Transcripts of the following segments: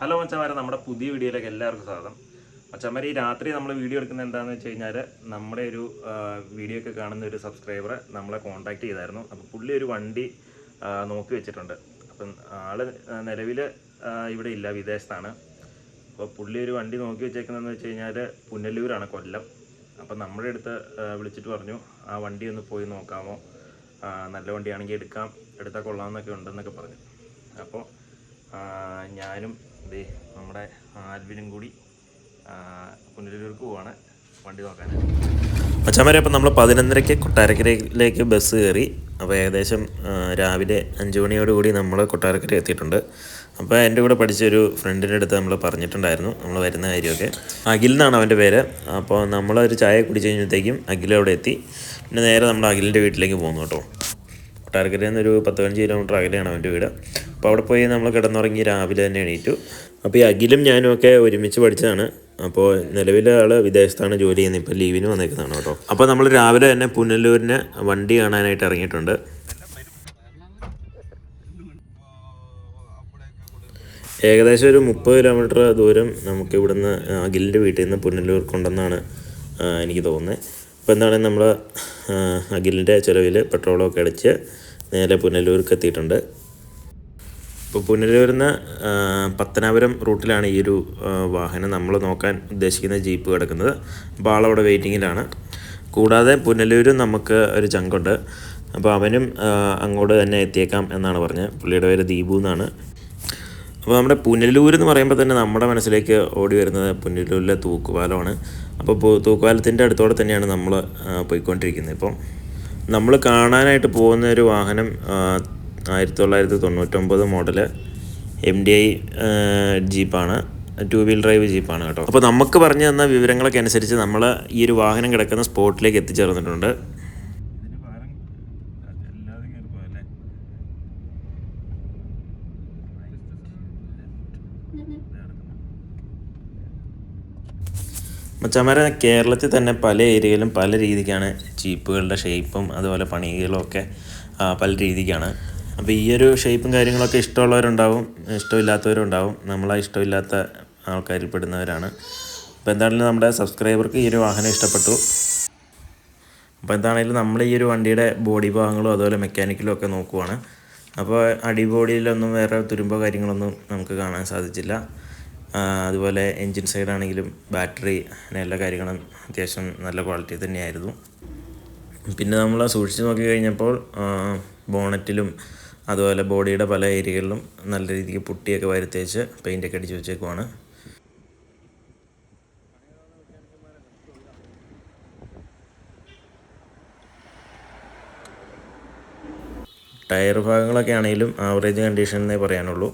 Hello മച്ചന്മാരെ നമ്മുടെ പുതിയ വീഡിയോയിലേക്ക് എല്ലാവർക്കും സ്വാഗതം. മച്ചന്മാരെ ഈ രാത്രി നമ്മൾ വീഡിയോ എടുക്കുന്ന എന്താണെന്ന് വെച്ച് കഴിഞ്ഞാൽ നമ്മുടെ ഒരു വീഡിയോ ഒക്കെ കാണുന്ന ഒരു സബ്സ്ക്രൈബർ നമ്മളെ കോൺടാക്ട് ചെയ്തായിരുന്നു. അപ്പോൾ പുള്ളി ഒരു വണ്ടി നോക്കി വെച്ചിട്ടുണ്ട്. അപ്പം ആൾ നിലവിൽ ഇവിടെ ഇല്ല വിദേശത്താണ്. അപ്പോൾ പുള്ളി ഒരു വണ്ടി നോക്കി വെച്ചേക്കുന്നതെന്ന് വെച്ച് കഴിഞ്ഞാൽ പുനലൂരാണ് കൊല്ലം. അപ്പം നമ്മുടെ അടുത്ത് വിളിച്ചിട്ട് പറഞ്ഞു ആ വണ്ടി ഒന്ന് പോയി നോക്കാമോ? നല്ല വണ്ടിയാണെങ്കിൽ എടുക്കാം എടുത്താൽ കൊള്ളാമെന്നൊക്കെ ഉണ്ടെന്നൊക്കെ പറഞ്ഞു. അപ്പോൾ ഞാനും ദേ നമ്മുടെ ആൽവിനും കൂടി പുനരൂർക്ക് പോവാണ്. വണ്ടി നോക്കാൻ മച്ചാമാരെ അപ്പം നമ്മൾ പതിനൊന്നരയ്ക്ക് കൊട്ടാരക്കരയിലേക്ക് ബസ് കയറി അപ്പോൾ ഏകദേശം രാവിലെ അഞ്ച് മണിയോടുകൂടി നമ്മൾ കൊട്ടാരക്കര എത്തിയിട്ടുണ്ട്. അപ്പോൾ എന്റെ കൂടെ പഠിച്ച ഒരു ഫ്രണ്ടിന്റെ അടുത്ത് നമ്മൾ പറഞ്ഞിട്ടുണ്ടായിരുന്നു നമ്മൾ വരുന്ന കാര്യമൊക്കെ. അഖിൽ എന്നാണ് അവന്റെ പേര്. അപ്പോൾ നമ്മളൊരു ചായ കുടിച്ച് കഴിഞ്ഞപ്പോഴത്തേക്കും അഖിൽ അവിടെ എത്തി. പിന്നെ നേരെ നമ്മൾ അഖിലിന്റെ വീട്ടിലേക്ക് പോകുന്നു കേട്ടോ. കൊട്ടാരക്കരയിൽ നിന്നൊരു പത്ത് പതിനഞ്ച് കിലോമീറ്റർ അകലെയാണ് അവന്റെ വീട്. അപ്പോൾ അവിടെ പോയി നമ്മൾ കിടന്നുറങ്ങി രാവിലെ തന്നെ എണീറ്റു. അപ്പോൾ ഈ അഖിലും ഞാനും ഒക്കെ ഒരുമിച്ച് പഠിച്ചതാണ്. അപ്പോൾ നിലവിലെ ആൾ വിദേശത്താണ് ജോലി ചെയ്യുന്നത്. ഇപ്പോൾ ലീവിന് വന്നേക്കുന്നതാണ് കേട്ടോ. അപ്പോൾ നമ്മൾ രാവിലെ തന്നെ പുനലൂരിന് വണ്ടി കാണാനായിട്ട് ഇറങ്ങിയിട്ടുണ്ട്. ഏകദേശം ഒരു മുപ്പത് കിലോമീറ്റർ ദൂരം നമുക്ക് ഇവിടുന്ന് അഖിലിന്റെ വീട്ടിൽ നിന്ന് പുനലൂർ കൊണ്ടെന്നാണ് എനിക്ക് തോന്നുന്നത് അപ്പോൾ എന്താണ് നമ്മൾ അഖിലിന്റെ ചിലവിൽ പെട്രോളൊക്കെ അടിച്ച് നേരെ പുനലൂർക്ക് എത്തിയിട്ടുണ്ട്. ഇപ്പോൾ നിന്ന് പത്തനാപുരം റൂട്ടിലാണ് ഈ ഒരു വാഹനം നമ്മൾ നോക്കാൻ ഉദ്ദേശിക്കുന്ന ജീപ്പ് കിടക്കുന്നത്. അപ്പോൾ ആളവിടെ വെയിറ്റിങ്ങിലാണ്. കൂടാതെ പുനലൂരും നമുക്ക് ഒരു ചങ്കുണ്ട് അപ്പോൾ അവനും അങ്ങോട്ട് തന്നെ എത്തിയേക്കാം എന്നാണ് പറഞ്ഞത് പുള്ളിയുടെ പേര് ദീപു എന്നാണ്. അപ്പോൾ നമ്മുടെ പുനലൂർ എന്ന് പറയുമ്പോൾ തന്നെ നമ്മുടെ മനസ്സിലേക്ക് ഓടി വരുന്നത് പുനലൂരിലെ തൂക്കുപാലമാണ്. അപ്പോൾ തൂക്കുപാലത്തിന്റെ അടുത്തോടെ തന്നെയാണ് നമ്മൾ പോയിക്കൊണ്ടിരിക്കുന്നത്. ഇപ്പം നമ്മൾ കാണാനായിട്ട് പോകുന്ന ഒരു വാഹനം ആയിരത്തി തൊള്ളായിരത്തി തൊണ്ണൂറ്റൊമ്പത് മോഡൽ എം ഡി ഐ ജീപ്പാണ് ടു വീൽ ഡ്രൈവ് ജീപ്പാണ് കേട്ടോ. അപ്പോൾ നമുക്ക് പറഞ്ഞു തന്ന വിവരങ്ങളൊക്കെ അനുസരിച്ച് നമ്മൾ ഈ ഒരു വാഹനം കിടക്കുന്ന സ്പോട്ടിലേക്ക് എത്തിച്ചേർന്നിട്ടുണ്ട്. മച്ചമാരെ കേരളത്തിൽ തന്നെ പല ഏരിയയിലും പല രീതിക്കാണ് ജീപ്പുകളുടെ ഷേപ്പും അതുപോലെ പണികളും ഒക്കെ പല രീതിക്കാണ്. അപ്പോൾ ഈ ഒരു ഷേപ്പും കാര്യങ്ങളൊക്കെ ഇഷ്ടമുള്ളവരുണ്ടാവും ഇഷ്ടമില്ലാത്തവരും ഉണ്ടാവും നമ്മളാ ഇഷ്ടമില്ലാത്ത ആൾക്കാരിൽ പെടുന്നവരാണ്. അപ്പോൾ എന്താണെങ്കിലും നമ്മുടെ സബ്സ്ക്രൈബർക്ക് ഈ ഒരു വാഹനം ഇഷ്ടപ്പെട്ടു. അപ്പോൾ എന്താണെങ്കിലും നമ്മൾ ഈ ഒരു വണ്ടിയുടെ ബോഡി ഭാഗങ്ങളും അതുപോലെ മെക്കാനിക്കലും ഒക്കെ നോക്കുവാണ്. അപ്പോൾ അടിബോഡിയിലൊന്നും വേറെ തുരുമ്പോ കാര്യങ്ങളൊന്നും നമുക്ക് കാണാൻ സാധിച്ചില്ല. അതുപോലെ എൻജിൻ സൈഡാണെങ്കിലും ബാറ്ററി അങ്ങനെ എല്ലാ കാര്യങ്ങളും അത്യാവശ്യം നല്ല ക്വാളിറ്റി തന്നെയായിരുന്നു. പിന്നെ നമ്മൾ സൂക്ഷിച്ച് നോക്കി കഴിഞ്ഞപ്പോൾ ബോണറ്റിലും അതുപോലെ ബോഡിയുടെ പല ഏരിയകളിലും നല്ല രീതിക്ക് പുട്ടിയൊക്കെ വരുത്തേച്ച് പെയിന്റൊക്കെ അടിച്ച് വെച്ചേക്കുവാണ്. ടയർ ഭാഗങ്ങളൊക്കെ ആണെങ്കിലും ആവറേജ് കണ്ടീഷൻ എന്നേ പറയാനുള്ളൂ.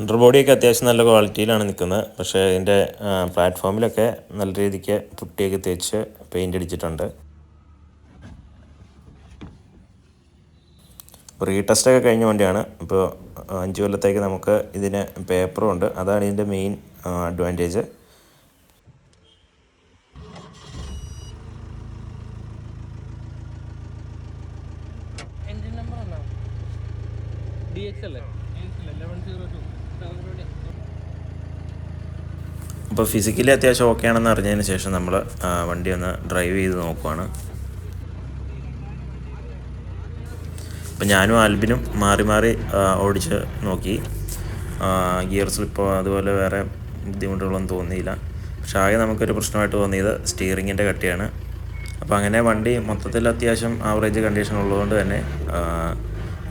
അണ്ടർ ബോഡിയൊക്കെ അത്യാവശ്യം നല്ല ക്വാളിറ്റിയിലാണ് നിൽക്കുന്നത്. പക്ഷേ ഇതിന്റെ പ്ലാറ്റ്ഫോമിലൊക്കെ നല്ല രീതിക്ക് പുട്ടിയൊക്കെ തേച്ച് പെയിന്റ് അടിച്ചിട്ടുണ്ട്. റീ ടെസ്റ്റൊക്കെ കഴിഞ്ഞ വണ്ടിയാണ്. ഇപ്പോൾ അഞ്ച് കൊല്ലത്തേക്ക് നമുക്ക് ഇതിന് പേപ്പറും ഉണ്ട് അതാണ് ഇതിന്റെ മെയിൻ അഡ്വാന്റേജ്. ഡി നമ്പർ അല്ലേ? ഡി എക്സ് അല്ലേ? ലെവൻ സീറോ ടു അപ്പോൾ ഫിസിക്കലി അത്യാവശ്യം ഓക്കെ ആണെന്ന് അറിഞ്ഞതിന് ശേഷം നമ്മൾ വണ്ടി ഒന്ന് ഡ്രൈവ് ചെയ്ത് നോക്കുവാണ്. അപ്പോൾ ഞാനും ആൽബിനും മാറി മാറി ഓടിച്ച് നോക്കി. ഗിയർ സ്ലിപ്പോ അതുപോലെ വേറെ ബുദ്ധിമുട്ടുകളൊന്നും തോന്നിയില്ല. പക്ഷെ ആകെ നമുക്കൊരു പ്രശ്നമായിട്ട് തോന്നിയത് സ്റ്റിയറിങ്ങിന്റെ കട്ടിയാണ്. അപ്പോൾ അങ്ങനെ വണ്ടി മൊത്തത്തിൽ അത്യാവശ്യം ആവറേജ് കണ്ടീഷൻ ഉള്ളതുകൊണ്ട് തന്നെ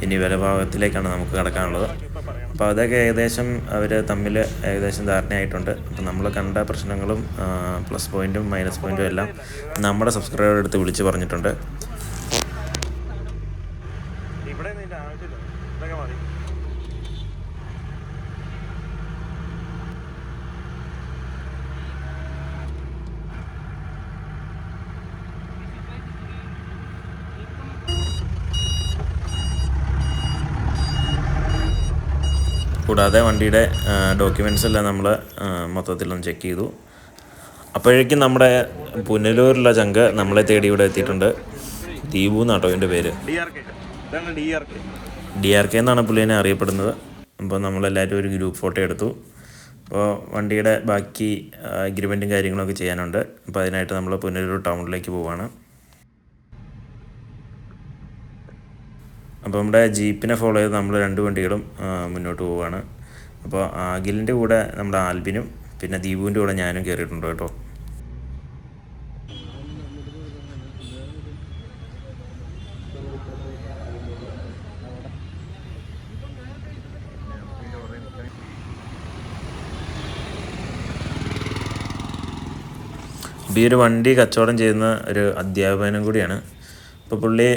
ഇനി വില ഭാഗത്തിലേക്കാണ് നമുക്ക് കടക്കാനുള്ളത്. അപ്പോൾ അതൊക്കെ ഏകദേശം അവർ തമ്മിൽ ഏകദേശം ധാരണയായിട്ടുണ്ട്. അപ്പോൾ നമ്മൾ കണ്ട പ്രശ്നങ്ങളും പ്ലസ് പോയിന്റും മൈനസ് പോയിന്റും എല്ലാം നമ്മുടെ സബ്സ്ക്രൈബർ എടുത്ത് വിളിച്ച് പറഞ്ഞിട്ടുണ്ട്. കൂടാതെ വണ്ടിയുടെ ഡോക്യുമെന്റ്സ് എല്ലാം നമ്മൾ മൊത്തത്തിലൊന്ന് ചെക്ക് ചെയ്തു. അപ്പോഴേക്കും നമ്മുടെ പുനലൂരിലുള്ള ചങ്ക് നമ്മളെ തേടി ഇവിടെ എത്തിയിട്ടുണ്ട്. ദീപു എന്നാട്ടോ എന്റെ പേര്. ഡി ആർ കെ എന്നാണ് പുള്ളിനെ അറിയപ്പെടുന്നത്. അപ്പോൾ നമ്മളെല്ലാവരും ഒരു ഗ്രൂപ്പ് ഫോട്ടോ എടുത്തു. അപ്പോൾ വണ്ടിയുടെ ബാക്കി അഗ്രിമെന്റും കാര്യങ്ങളൊക്കെ ചെയ്യാനുണ്ട്. അപ്പോൾ അതിനായിട്ട് നമ്മൾ പുനലൂർ ടൗണിലേക്ക് പോവാണ്. അപ്പോൾ നമ്മുടെ ജീപ്പിനെ ഫോളോ ചെയ്ത് നമ്മൾ രണ്ട് വണ്ടികളും മുന്നോട്ട് പോവുകയാണ്. അപ്പോൾ ആഗിലിന്റെ കൂടെ നമ്മുടെ ആൽബിനും പിന്നെ ദീപുവിന്റെ കൂടെ ഞാനും കയറിയിട്ടുണ്ട് കേട്ടോ. ഈ ഒരു വണ്ടി കച്ചവടം ചെയ്യുന്ന ഒരു അധ്യാപനം കൂടിയാണ്. അപ്പോൾ പുള്ളി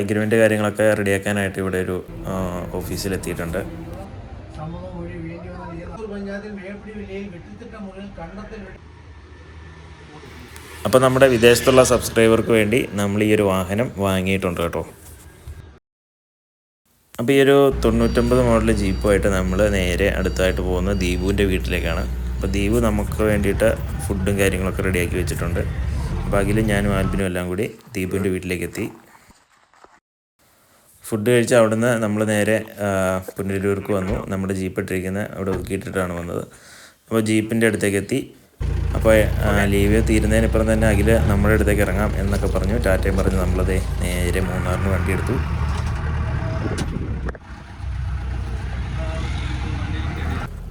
അഗ്രിമെന്റ് കാര്യങ്ങളൊക്കെ റെഡിയാക്കാനായിട്ട് ഇവിടെ ഒരു ഓഫീസിലെത്തിയിട്ടുണ്ട്. അപ്പോൾ നമ്മുടെ വിദേശത്തുള്ള സബ്സ്ക്രൈബർക്ക് വേണ്ടി നമ്മൾ ഈ ഒരു വാഹനം വാങ്ങിയിട്ടുണ്ട് കേട്ടോ. അപ്പോൾ ഈ ഒരു തൊണ്ണൂറ്റൊമ്പത് മോഡൽ ജീപ്പുമായിട്ട് നമ്മൾ നേരെ അടുത്തായിട്ട് പോകുന്നത് ദീപുവിന്റെ വീട്ടിലേക്കാണ്. അപ്പോൾ ദീപു നമുക്ക് വേണ്ടിയിട്ട് ഫുഡും കാര്യങ്ങളൊക്കെ റെഡിയാക്കി വെച്ചിട്ടുണ്ട്. അപ്പോൾ അഖിലും ഞാനും ആൽബിനും എല്ലാം കൂടി ദീപുവിന്റെ വീട്ടിലേക്ക് എത്തി ഫുഡ് കഴിച്ച് അവിടുന്ന് നമ്മൾ നേരെ പുനലൂർക്ക് വന്നു. നമ്മുടെ ജീപ്പ് ഇട്ടിരിക്കുന്ന അവിടെ ഒതുക്കിയിട്ടിട്ടാണ് വന്നത്. അപ്പോൾ ജീപ്പിന്റെ അടുത്തേക്ക് എത്തി അപ്പോൾ ലീവ് തീരുന്നതിനിപ്പുറം തന്നെ അഖിൽ നമ്മുടെ അടുത്തേക്ക് ഇറങ്ങാം എന്നൊക്കെ പറഞ്ഞു. ടാറ്റയും പറഞ്ഞ് നമ്മളത് നേരെ മൂന്നാറിന് വണ്ടി എടുത്തു.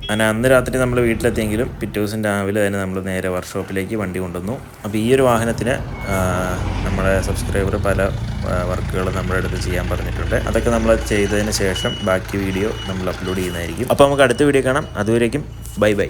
അങ്ങനെ അന്ന് രാത്രി നമ്മൾ വീട്ടിലെത്തിയെങ്കിലും പിറ്റേ ദിവസം രാവിലെ തന്നെ നമ്മൾ നേരെ വർക്ക്ഷോപ്പിലേക്ക് വണ്ടി കൊണ്ടുവന്നു. അപ്പോൾ ഈ ഒരു വാഹനത്തിന് നമ്മുടെ സബ്സ്ക്രൈബർ പല വർക്കുകൾ നമ്മുടെ അടുത്ത് ചെയ്യാൻ പറഞ്ഞിട്ടുണ്ട്. അതൊക്കെ നമ്മൾ ചെയ്തതിന് ശേഷം ബാക്കി വീഡിയോ നമ്മൾ അപ്ലോഡ് ചെയ്യുന്നതായിരിക്കും. അപ്പോൾ നമുക്ക് അടുത്ത വീഡിയോ കാണാം. അതുവരേക്കും ബൈ ബൈ.